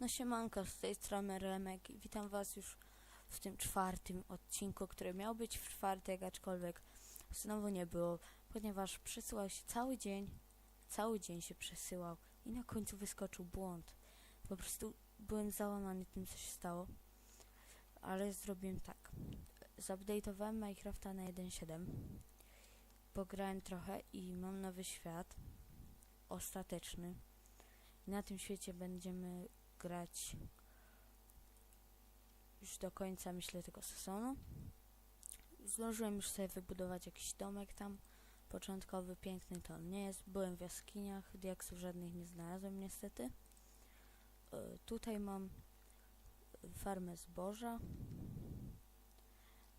No siemanko, z tej strony Remek i witam was już w tym czwartym odcinku, który miał być w czwartek, aczkolwiek znowu nie było, ponieważ przesyłał się cały dzień, cały dzień się przesyłał i na końcu wyskoczył błąd. Po prostu byłem załamany tym, co się stało, ale zrobiłem tak. Zupdate'owałem Minecrafta na 1.7, pograłem trochę i mam nowy świat, ostateczny. Na tym świecie będziemy grać już do końca, myślę, tego sezonu. Zdążyłem już sobie wybudować jakiś domek tam. Początkowy, piękny to on nie jest. Byłem w jaskiniach, diaksów żadnych nie znalazłem niestety. E, tutaj mam farmę zboża.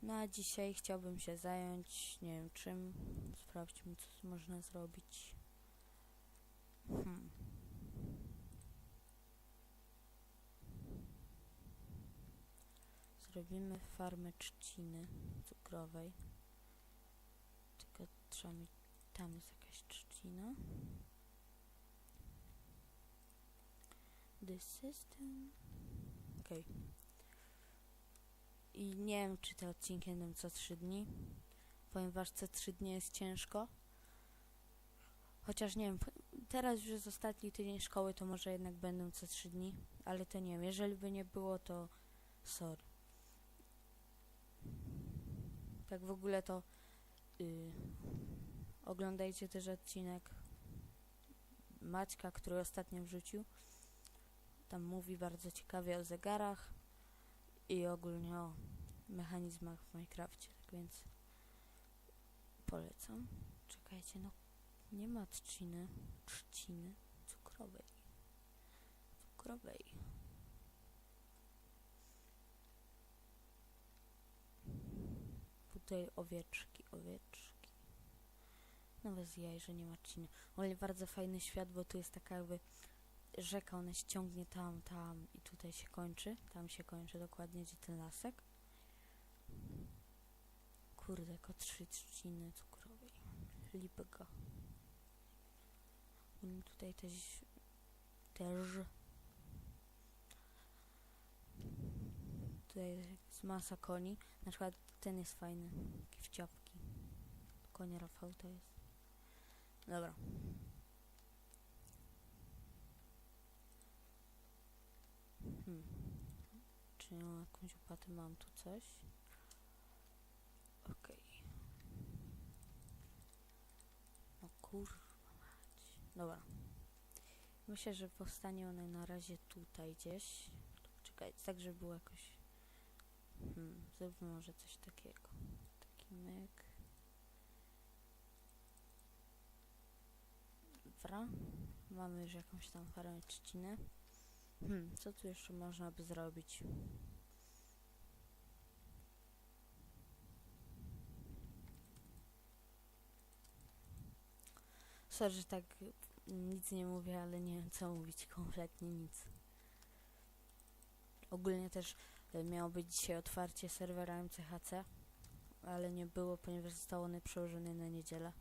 No a dzisiaj chciałbym się zająć, nie wiem czym. Sprawdźmy, co można zrobić. Hmm. Zrobimy farmę trzciny cukrowej. Tylko trzeba mieć... Tam jest jakaś trzcina. The system... Okej. I nie wiem, czy te odcinki będą co 3 dni. Ponieważ co 3 dni jest ciężko. Chociaż nie wiem, teraz już jest ostatni tydzień szkoły, to może jednak będą co 3 dni. Ale to nie wiem, jeżeli by nie było, to sorry. Tak w ogóle to y, oglądajcie też odcinek Maćka, który ostatnio wrzucił. Tam mówi bardzo ciekawie o zegarach i ogólnie o mechanizmach w Minecrafcie, tak więc polecam. Czekajcie, no nie ma trzciny, trzciny cukrowej. Cukrowej. Tutaj owieczki, owieczki. Nawet z jaj, że nie ma trzciny. Ale bardzo fajny świat, bo tu jest taka jakby rzeka, ona się ciągnie tam, tam i tutaj się kończy. Tam się kończy dokładnie, gdzie ten lasek. Kurde, jako trzy trzciny cukrowej. Lipka. Tutaj też też tutaj jest masa koni. Na przykład ten jest fajny. Takie wciapki. Konie Rafał to jest. Dobra. Hmm. Czy ja jakąś opłatę? Mam tu coś. Okej. No kurwa mać. Dobra. Myślę, że powstanie one na razie tutaj gdzieś. Czekaj, tak żeby było jakoś... Hmm, zróbmy może coś takiego. Taki myk. Dobra. Mamy już jakąś tam farmę trzciny. Hmm, co tu jeszcze można by zrobić? Sorry, że tak nic nie mówię, ale nie wiem co mówić, kompletnie nic. Ogólnie też miało być dzisiaj otwarcie serwera MCHC, ale nie było, ponieważ zostało one przełożone na niedzielę.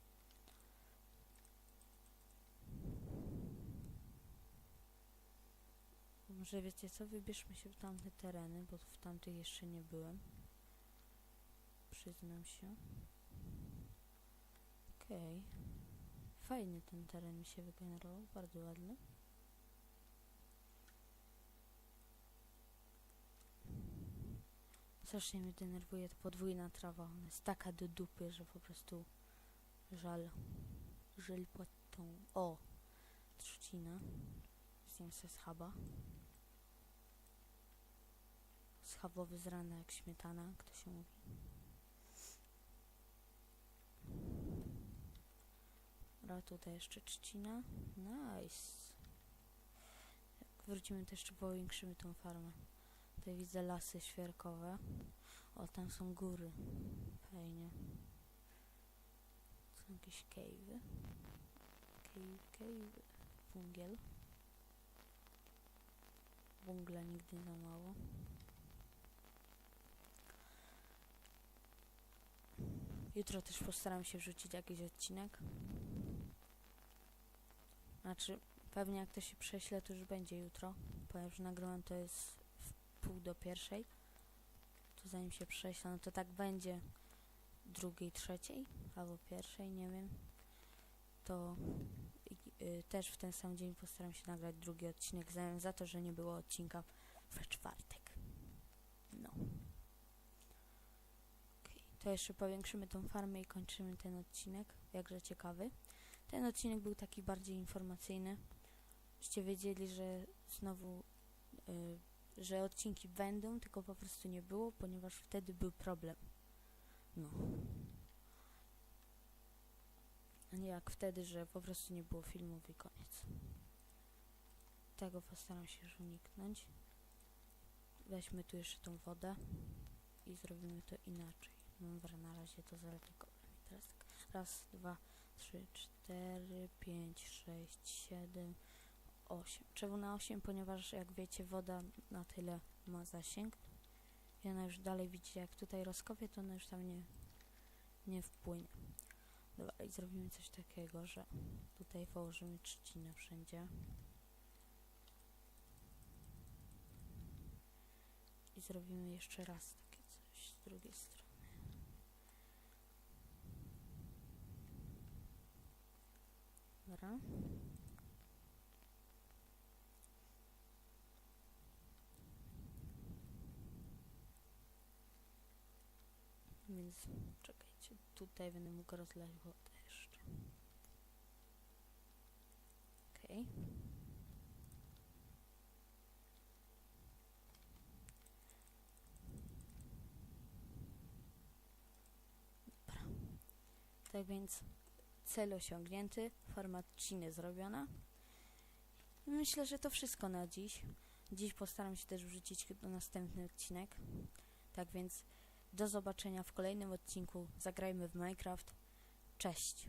Może wiecie co, wybierzmy się w tamte tereny, bo w tamtych jeszcze nie byłem. Przyznam się. Okej. Fajny ten teren mi się wygenerował, bardzo ładny. Strasznie mnie denerwuje ta podwójna trawa. Ona jest taka do dupy, że po prostu żal. Żal pod tą... O! Trzcina. Zjem se schaba. Schabowy z rana jak śmietana, jak to się mówi. Dobra, tutaj jeszcze trzcina. Nice. Jak wrócimy, to jeszcze powiększymy tą farmę. Tutaj widzę lasy świerkowe. O, tam są góry. Fajnie. Są jakieś cave'y. Cave, cave. Węgiel. Węgla nigdy za mało. Jutro też postaram się wrzucić jakiś odcinek. Znaczy, pewnie jak to się prześle, to już będzie jutro. ponieważ nagrywam to jest pół do pierwszej. To zanim się prześlę, no to tak będzie drugiej, trzeciej albo pierwszej, nie wiem. To y, też w ten sam dzień postaram się nagrać drugi odcinek, za to, że nie było odcinka we czwartek. No. Okej, To jeszcze powiększymy tą farmę i kończymy ten odcinek, jakże ciekawy. Ten odcinek był taki bardziej informacyjny, żeście wiedzieli, że znowu, y, że odcinki będą, tylko po prostu nie było, ponieważ wtedy był problem. No. A nie jak wtedy, że po prostu nie było filmów i koniec. Tego postaram się już uniknąć. Weźmy tu jeszcze tą wodę i zrobimy to inaczej. Dobra, na razie to zaryzykowe. I teraz tak. Raz, dwa, trzy, cztery, pięć, sześć, siedem, osiem. Czemu na osiem? Ponieważ jak wiecie, woda na tyle ma zasięg. I ona już dalej widzicie, jak tutaj rozkopię, to ona już tam nie, nie wpłynie. Dobra, i zrobimy coś takiego, że tutaj położymy trzcinę wszędzie. I zrobimy jeszcze raz takie coś z drugiej strony. Dobra. Więc czekajcie, tutaj będę mógł rozlać wodę jeszcze. Okej. Dobra. Tak więc cel osiągnięty, forma odciny zrobiona. Myślę, że to wszystko na dziś. Dziś postaram się też wrzucić następny odcinek. Tak więc do zobaczenia w kolejnym odcinku. Zagrajmy w Minecraft. Cześć!